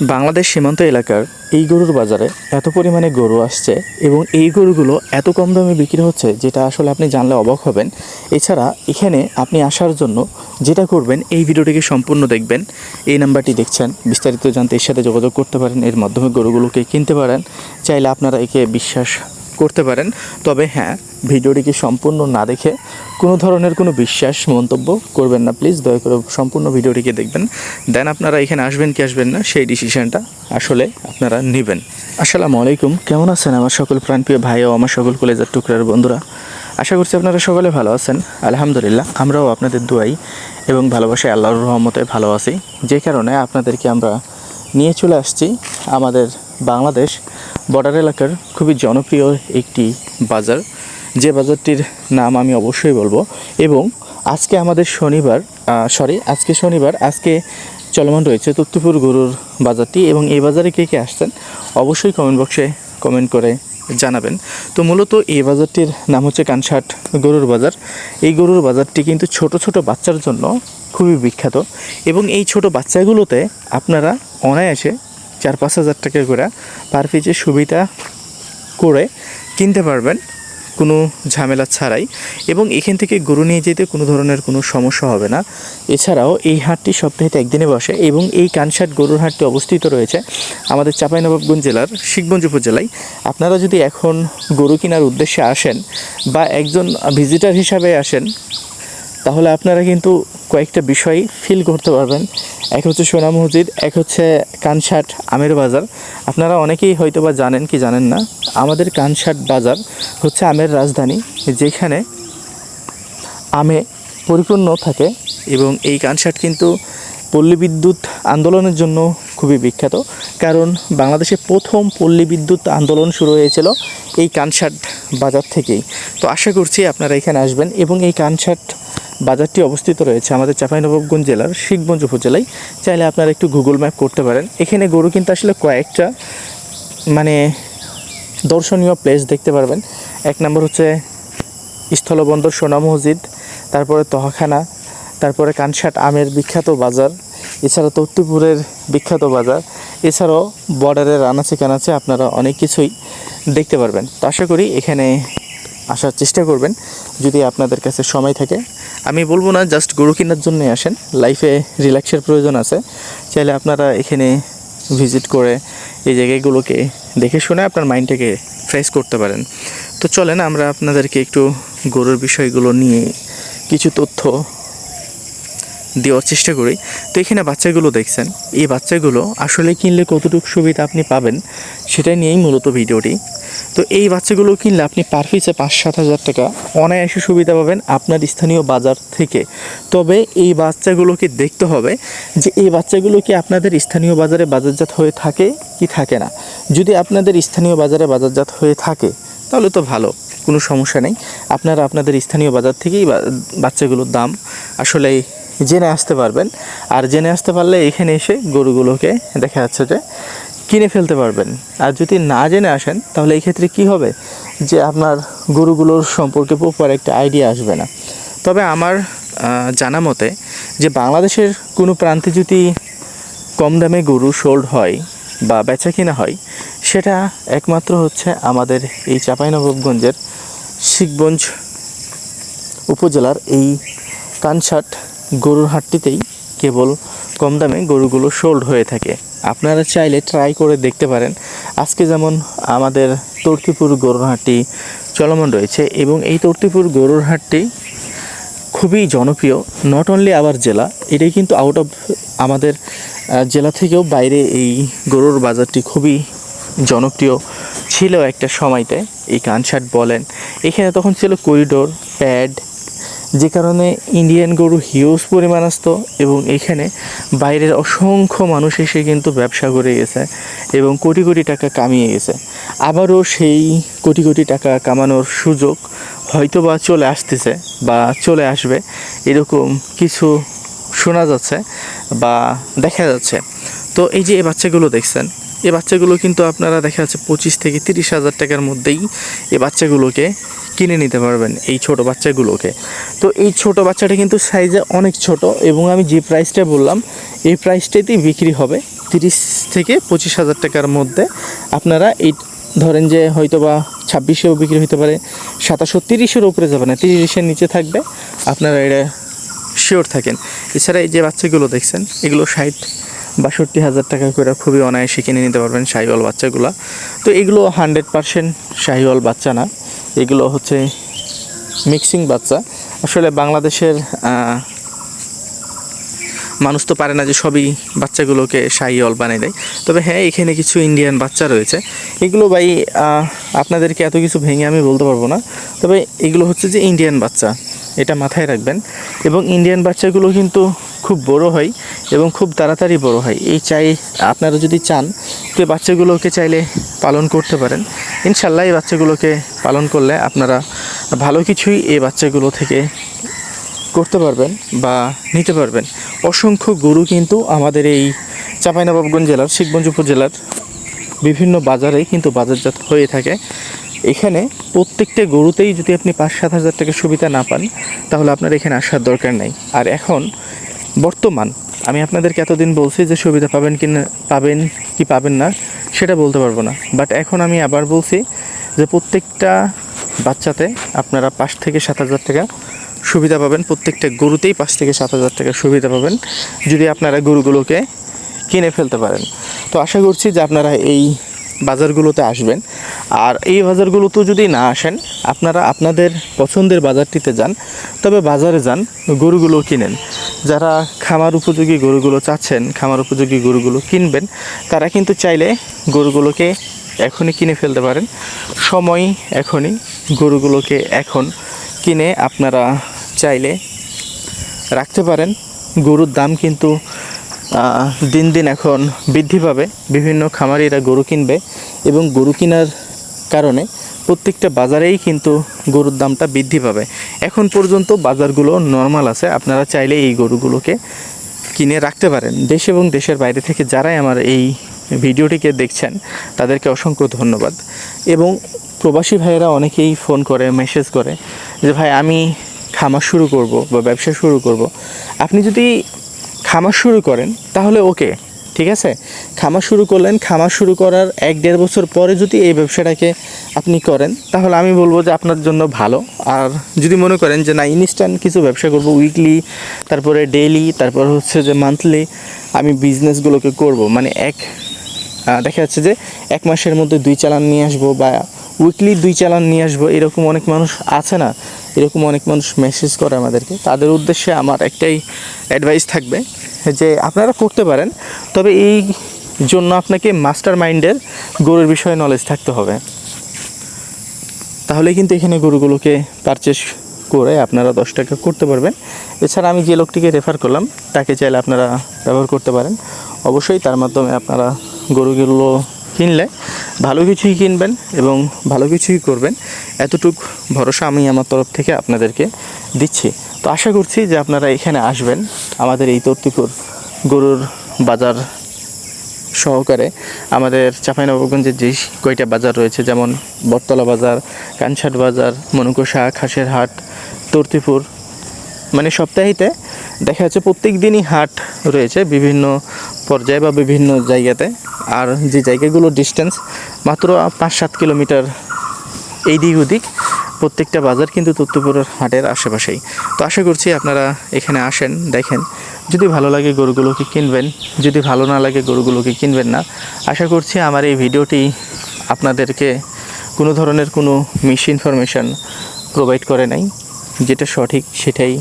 বাংলাদেশ সীমান্ত এলাকার এই গরুর বাজারে এত পরিমাণে গরু আসছে এবং এই গরুগুলো এত কম দামে বিক্রি হচ্ছে, যেটা আসলে আপনি জানলে অবাক হবেন। এছাড়া এখানে আপনি আসার জন্য যেটা করবেন, এই ভিডিওটিকে সম্পূর্ণ দেখবেন। এই নাম্বারটি দেখছেন, বিস্তারিত জানতে এর সাথে যোগাযোগ করতে পারেন, এর মাধ্যমে গরুগুলোকে কিনতে পারেন। চাইলে আপনারা একে বিশ্বাস করতে পারেন। তবে হ্যাঁ ভিডিওটিকে সম্পূর্ণ না দেখে কোনো ধরনের কোনো বিশ্বাস, মন্তব্য করবেন না প্লিজ দয়া করে সম্পূর্ণ ভিডিওটিকে দেখবেন। দেন আপনারা এখানে আসবেন কি আসবেন না, সেই ডিসিশনটা আসলে আপনারা নেবেন। আসসালামু আলাইকুম, কেমন আছেন আমার সকল প্রাণপ্রিয় ভাই ও আমার সকল কলেজের টুকরার বন্ধুরা? আশা করছি আপনারা সকলে ভালো আছেন। আলহামদুলিল্লাহ, আমরাও আপনাদের দোয়াই এবং ভালোবাসায় আল্লাহর রহমতে ভালো আছি। যে কারণে আপনাদেরকে আমরা নিয়ে চলে আসছি আমাদের বাংলাদেশ বর্ডার এলাকার খুবই জনপ্রিয় একটি বাজার। যে বাজারটির নাম আমি অবশ্যই বলব। এবং আজকে আমাদের শনিবার সরি আজকে শনিবার, আজকে চলমান রয়েছে তত্ত্বপুর গরুর বাজারটি এবং এই বাজারে কে কে আসছেন অবশ্যই কমেন্ট বক্সে কমেন্ট করে জানাবেন। তো মূলত এই বাজারটির নাম হচ্ছে কানসাট গরুর বাজার। এই গরুর বাজারটি কিন্তু ছোট ছোট বাচ্চার জন্য খুবই বিখ্যাত এবং এই ছোট বাচ্চাগুলোতে আপনারা অনায়াসে চার পাঁচ হাজার টাকা করে পার পিচে সুবিধা করে কিনতে পারবেন। কোনো ঝামেলা ছাড়াই এবং এখান থেকে গরু নিয়ে যেতে কোনো ধরনের কোনো সমস্যা হবে না। এছাড়াও এই হাটটি সপ্তাহে একদিনে বসে এবং এই কানসাট গরুর হাটটি অবস্থিত রয়েছে আমাদের চাঁপাইনবাবগঞ্জ জেলার শিখগঞ্জ উপজেলায় আপনারা যদি এখন গরু কেনার উদ্দেশ্যে আসেন বা একজন ভিজিটার হিসাবে আসেন, তাহলে আপনারা কিন্তু কয়েকটা বিষয় ফিল করতে পারবেন। এক হচ্ছে সোনা মসজিদ, এক হচ্ছে কানসাট আমের বাজার। আপনারা অনেকেই হয়তো বা জানেন কি জানেন না, আমাদের কানসাট বাজার হচ্ছে আমের রাজধানী, যেখানে আমে পরিপূর্ণ থাকে এবং এই কানসাট কিন্তু পল্লী বিদ্যুৎ আন্দোলনের জন্য খুবই বিখ্যাত। কারণ বাংলাদেশে প্রথম পল্লী বিদ্যুৎ আন্দোলন শুরু হয়েছিল এই কানসাট বাজার থেকেই। তো আশা করছি আপনারা এখানে আসবেন এবং এই কানসাট বাজারটি অবস্থিত রয়েছে আমাদের চাঁপাইনবাবগঞ্জ জেলার শিখগঞ্জ উপজেলায়। চাইলে আপনারা একটু গুগল ম্যাপ করতে পারেন। এখানে গরু কিন্তু আসলে কয়েকটা মানে দর্শনীয় প্লেস দেখতে পারবেন। এক নম্বর হচ্ছে স্থলবন্দর সোনা মসজিদ, তারপরে তহাখানা, তারপরে কানসাট আমের বিখ্যাত বাজার, এছাড়া তত্তিপুরের বিখ্যাত বাজার, এছাড়াও বর্ডারের আনাচে কানাচে আপনারা অনেক কিছুই দেখতে পারবেন। তো আশা করি এখানে আসার চেষ্টা করবেন। যদি আপনাদের কাছে সময় থাকে আমি বলব না জাস্ট গরু কেনার জন্য আসেন। লাইফে রিল্যাক্সের প্রয়োজন আছে। চাইলে আপনারা এখানে ভিজিট করে এই জায়গাগুলোকে দেখে শুনে আপনার মাইন্ডটাকে ফ্রেশ করতে পারেন। তো চলেন, আমরা আপনাদেরকে একটু গরুর বিষয়গুলো নিয়ে কিছু তথ্য দেওয়ার চেষ্টা করি। তো এখানে বাচ্চাগুলো দেখছেন। এই বাচ্চাগুলো আসলে কিনলে কতটুকু সুবিধা আপনি পাবেন, সেটা নিয়েই মূলত ভিডিওটি। তো এই বাচ্চাগুলো কিনলে আপনি পার পিসে পাঁচ সাত হাজার টাকা অনায়াসে সুবিধা পাবেন আপনার স্থানীয় বাজার থেকে। তবে এই বাচ্চাগুলোকে দেখতে হবে যে এই বাচ্চাগুলো কি আপনাদের স্থানীয় বাজারে বাজারজাত হয়ে থাকে কি থাকে না। যদি আপনাদের স্থানীয় বাজারে বাজারজাত হয়ে থাকে, তাহলে তো ভালো, কোনো সমস্যা নেই। আপনারা আপনাদের স্থানীয় বাজার থেকেই বাচ্চাগুলোর দাম আসলে জেনে আসতে পারবেন। আর জেনে আসতে পারলে এখানে এসে গরুগুলোকে দেখা যাচ্ছে যে কিনে ফেলতে পারবেন। আর যদি না জেনে আসেন, তাহলে এই ক্ষেত্রে কি হবে? যে আপনার গরুগুলোর সম্পর্কে প্রপার একটা আইডিয়া আসবে না। তবে আমার জানা মতে যে বাংলাদেশের কোনো প্রান্তে যদি কম দামে গরু সোল্ড হয় বা বেচা কিনা হয়, সেটা একমাত্র হচ্ছে আমাদের এই চাঁপাইনবাবগঞ্জের শিখগঞ্জ উপজেলার এই কানসাট গরুর হাটটিতেই কেবল কম দামে গরুগুলো সোল্ড হয়ে থাকে। আপনারা চাইলে ট্রাই করে দেখতে পারেন। আজকে যেমন আমাদের তর্তিপুর গরুর হাটটি চলমান রয়েছে এবং এই তর্তিপুর গরুর হাটটি খুবই জনপ্রিয় নট অনলি আওয়ার জেলা, এটাই কিন্তু আউট অফ আমাদের জেলা থেকেও বাইরে এই গরুর বাজারটি খুবই জনপ্রিয় ছিল একটা সময়তে, এই কানসার্ট বলেন। এখানে তখন ছিল করিডোর, প্যাড যে কারণে ইন্ডিয়ান গরু হিউজ পরিমাণ এবং এখানে বাইরের অসংখ্য মানুষ এসে কিন্তু ব্যবসা করে গেছে এবং কোটি কোটি টাকা কামিয়ে গেছে। আবারও সেই কোটি কোটি টাকা কামানোর সুযোগ হয়তো বা চলে আসতেছে বা চলে আসবে, এরকম কিছু শোনা যাচ্ছে বা দেখা যাচ্ছে। তো এই যে এই বাচ্চাগুলো দেখছেন এই বাচ্চাগুলো কিন্তু আপনারা দেখা যাচ্ছে পঁচিশ থেকে তিরিশ হাজার টাকার মধ্যেই এই বাচ্চাগুলোকে কিনে নিতে পারবেন, এই ছোট বাচ্চাগুলোকে। তো এই ছোট বাচ্চাটা কিন্তু সাইজে অনেক ছোট এবং আমি যে প্রাইসটা বললাম, এই প্রাইসটাতেই বিক্রি হবে তিরিশ থেকে পঁচিশ হাজার টাকার মধ্যে। আপনারা এই ধরেন যে হয়তো বা ছাব্বিশেও বিক্রি হতে পারে সাতাশো তিরিশের উপরে যাবে না, তিরিশের নিচে থাকবে, আপনারা এটা শিওর থাকেন। এছাড়া এই যে বাচ্চাগুলো দেখছেন, এগুলো ষাট বাষট্টি হাজার টাকা করে খুবই অনায়াসে কিনে নিতে পারবেন শাহিওয়াল বাচ্চাগুলো। তো এগুলো হান্ড্রেড পারসেন্ট শাহিওয়াল বাচ্চা না। এগুলো হচ্ছে মিক্সিং বাচ্চা। আসলে বাংলাদেশের মানুষ তো পারে না যে সবই বাচ্চাগুলোকে শাহিওয়াল বানিয়ে দেয়। তবে হ্যাঁ এখানে কিছু ইন্ডিয়ান বাচ্চা রয়েছে। এগুলো ভাই আপনাদেরকে এত কিছু ভেঙে আমি বলতে পারব না। তবে এগুলো হচ্ছে যে ইন্ডিয়ান বাচ্চা। এটা মাথায় রাখবেন। এবং ইন্ডিয়ান বাচ্চাগুলো কিন্তু খুব বড় হয় এবং খুব তাড়াতাড়ি বড় হয়। এই চাই আপনারা যদি চান, তো বাচ্চাগুলোকে চাইলে পালন করতে পারেন। ইনশাল্লাহ এই বাচ্চাগুলোকে পালন করলে আপনারা ভালো কিছুই এই বাচ্চাগুলো থেকে করতে পারবেন বা নিতে পারবেন। অসংখ্য গরু কিন্তু আমাদের এই চাঁপাইনবাবগঞ্জ জেলার শিখগঞ্জ উপজেলার বিভিন্ন বাজারে কিন্তু বাজারজাত হয়ে থাকে। এখানে প্রত্যেকটা গরুতেই যদি আপনি পাঁচ সাত হাজার টাকা সুবিধা না পান, তাহলে আপনার এখানে আসার দরকার নাই। আর এখন বর্তমান, আমি আপনাদেরকে এতদিন বলছি যে সুবিধা পাবেন কি না, পাবেন কি পাবেন না, সেটা বলতে পারব না। বাট এখন আমি আবার বলছি যে প্রত্যেকটা বাচ্চাতে আপনারা পাঁচ থেকে সাত হাজার টাকা সুবিধা পাবেন, প্রত্যেকটা গরুতেই পাঁচ থেকে সাত হাজার টাকা সুবিধা পাবেন, যদি আপনারা গরুগুলোকে কিনে ফেলতে পারেন। তো আশা করছি যে আপনারা এই বাজারগুলোতে আসবেন। আর এই বাজারগুলোতেও যদি না আসেন, আপনারা আপনাদের পছন্দের বাজারটিতে যান। তবে বাজারে যান, গরুগুলো কিনেন। যারা খামার উপযোগী গরুগুলো চাচ্ছেন, খামার উপযোগী গরুগুলো কিনবেন, তারা কিন্তু চাইলে গরুগুলোকে এখনই কিনে ফেলতে পারেন। সময় এখনই গরুগুলোকে এখন কিনে আপনারা চাইলে রাখতে পারেন। গরুর দাম কিন্তু দিন দিন এখন বৃদ্ধি পাবে। বিভিন্ন খামারিরা গরু কিনবে এবং গরু কেনার কারণে প্রত্যেকটা বাজারেই কিন্তু গরুর দামটা বৃদ্ধি পাবে। এখন পর্যন্ত বাজারগুলো নর্মাল আছে, আপনারা চাইলে এই গরুগুলোকে কিনে রাখতে পারেন। দেশ এবং দেশের বাইরে থেকে যারাই আমার এই ভিডিওটিকে দেখছেন, তাদেরকে অসংখ্য ধন্যবাদ। এবং প্রবাসী ভাইয়েরা অনেকেই ফোন করে মেসেজ করে যে, ভাই, আমি খামার শুরু করব বা ব্যবসা শুরু করব। আপনি যদি খামার শুরু করেন, তাহলে ওকে ঠিক আছে? খামার শুরু করলেন। খামার শুরু করার এক দেড় বছর পরে যদি এই ব্যবসাটাকে আপনি করেন, তাহলে আমি বলব যে আপনার জন্য ভালো। আর যদি মনে করেন যে না ইনস্ট্যান্ট কিছু ব্যবসা করব উইকলি তারপরে ডেইলি তারপর হচ্ছে যে মান্থলি আমি বিজনেসগুলোকে করব। মানে এক দেখা যাচ্ছে যে এক মাসের মধ্যে দুই চালান নিয়ে আসব বা উইকলি দুই চালান নিয়ে আসব। এরকম অনেক মানুষ আছে না, এরকম অনেক মানুষ মেসেজ করে আমাদেরকে। তাদের উদ্দেশ্যে আমার একটাই অ্যাডভাইস থাকবে যে আপনারা করতে পারেন, তবে এই জন্য আপনাকে মাস্টার মাইন্ডের গরুর বিষয়ে নলেজ থাকতে হবে। তাহলে কিন্তু এখানে গরুগুলোকে পারচেস করে আপনারা দশ টাকা করতে পারবেন। এছাড়া আমি যে লোকটিকে রেফার করলাম, তাকে চাইলে আপনারা ব্যবহার করতে পারেন। অবশ্যই তার মাধ্যমে আপনারা গরুগুলো কিনলে ভালো কিছুই কিনবেন এবং ভালো কিছুই করবেন, এতটুক ভরসা আমি আমার তরফ থেকে আপনাদেরকে দিচ্ছি। তো আশা করছি যে আপনারা এখানে আসবেন আমাদের এই তর্তিপুর গরুর বাজার সহকারে। আমাদের চাঁপাইনবাবগঞ্জের যে কয়টা বাজার রয়েছে, যেমন বটতলা বাজার কানসাট বাজার মনুকোষা খাসের হাট, তর্তিপুর মানে সপ্তাহিতে দেখা যাচ্ছে প্রত্যেক দিনই হাট রয়েছে বিভিন্ন পর্যায়ে বা বিভিন্ন জায়গাতে। আর যে জায়গাগুলো ডিস্টেন্স মাত্র পাঁচ সাত কিলোমিটার এই দিক ওদিক প্রত্যেকটা বাজার কিন্তু তত্ত্বপুরের হাটের আশেপাশেই। তো আশা করছি আপনারা এখানে আসেন, দেখেন। যদি ভালো লাগে গরুগুলোকে কিনবেন, যদি ভালো না লাগে গরুগুলোকে কিনবেন না, আশা করছি আমার এই ভিডিওটি আপনাদেরকে কোনো ধরনের কোনো মিস ইনফরমেশান প্রোভাইড করে নাই। যেটা সঠিক সেটাই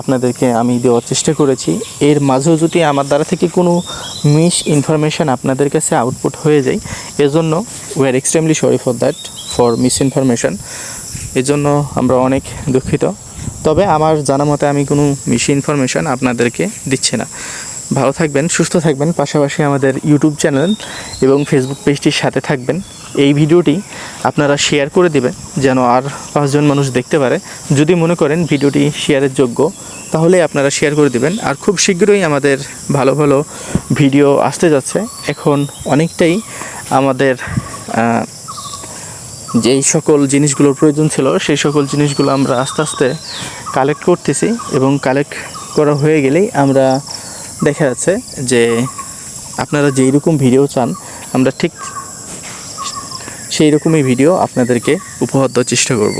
আপনাদেরকে আমি দেওয়ার চেষ্টা করেছি। এর মাঝেও যদি আমার দ্বারা থেকে কোনো মিস ইনফরমেশান আপনাদের কাছে আউটপুট হয়ে যায়, এজন্য we are extremely sorry for that for miss information এজন্য আমরা অনেক দুঃখিত। তবে আমার জানা মতে আমি কোনো মিস ইনফরমেশান আপনাদেরকে দিচ্ছি না। ভালো থাকবেন, সুস্থ থাকবেন, পাশাপাশি আমাদের ইউটিউব চ্যানেল এবং ফেসবুক পেজটির সাথে থাকবেন। এই ভিডিওটি আপনারা শেয়ার করে দেবেন, যেন আর পাঁচজন মানুষ দেখতে পারে। যদি মনে করেন ভিডিওটি শেয়ারের যোগ্য, তাহলে আপনারা শেয়ার করে দিবেন। আর খুব শীঘ্রই আমাদের ভালো ভালো ভিডিও আসতে যাচ্ছে। এখন অনেকটাই আমাদের যেই সকল জিনিসগুলোর প্রয়োজন ছিল, সেই সকল জিনিসগুলো আমরা আস্তে আস্তে কালেক্ট করতেছি এবং কালেক্ট করা হয়ে গেলেই আমরা দেখা যাচ্ছে যে আপনারা যেই রকম ভিডিও চান, আমরা ঠিক সেই রকমই ভিডিও আপনাদেরকে উপহার দেওয়ার চেষ্টা করব।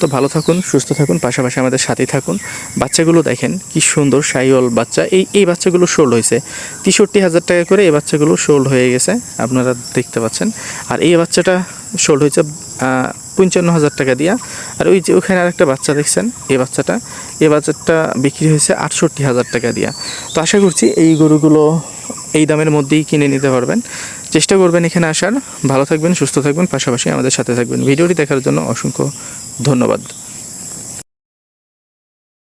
তো ভালো থাকুন, সুস্থ থাকুন, পাশাপাশি আমাদের সাথেই থাকুন। বাচ্চাগুলো দেখেন, কি সুন্দর সাইওয়াল বাচ্চা। এই এই বাচ্চাগুলো সোল্ড হয়েছে। তেষট্টি হাজার টাকা করে এই বাচ্চাগুলো সোল্ড হয়ে গেছে, আপনারা দেখতে পাচ্ছেন। আর এই বাচ্চাটা সোল্ড হয়েছে পঞ্চান্ন হাজার টাকা দিয়া। আর ওই যে ওখানে আর একটা বাচ্চা দেখছেন, এই বাচ্চাটা এই বাচ্চাটা বিক্রি হয়েছে আটষট্টি হাজার টাকা দিয়া। তো আশা করছি এই গরুগুলো এই দামের মধ্যেই কিনে নিতে পারবেন। চেষ্টা করবেন এখানে আসার। ভালো থাকবেন, সুস্থ থাকবেন, পাশাপাশি আমাদের সাথে থাকবেন। ভিডিওটি দেখার জন্য অসংখ্য ধন্যবাদ।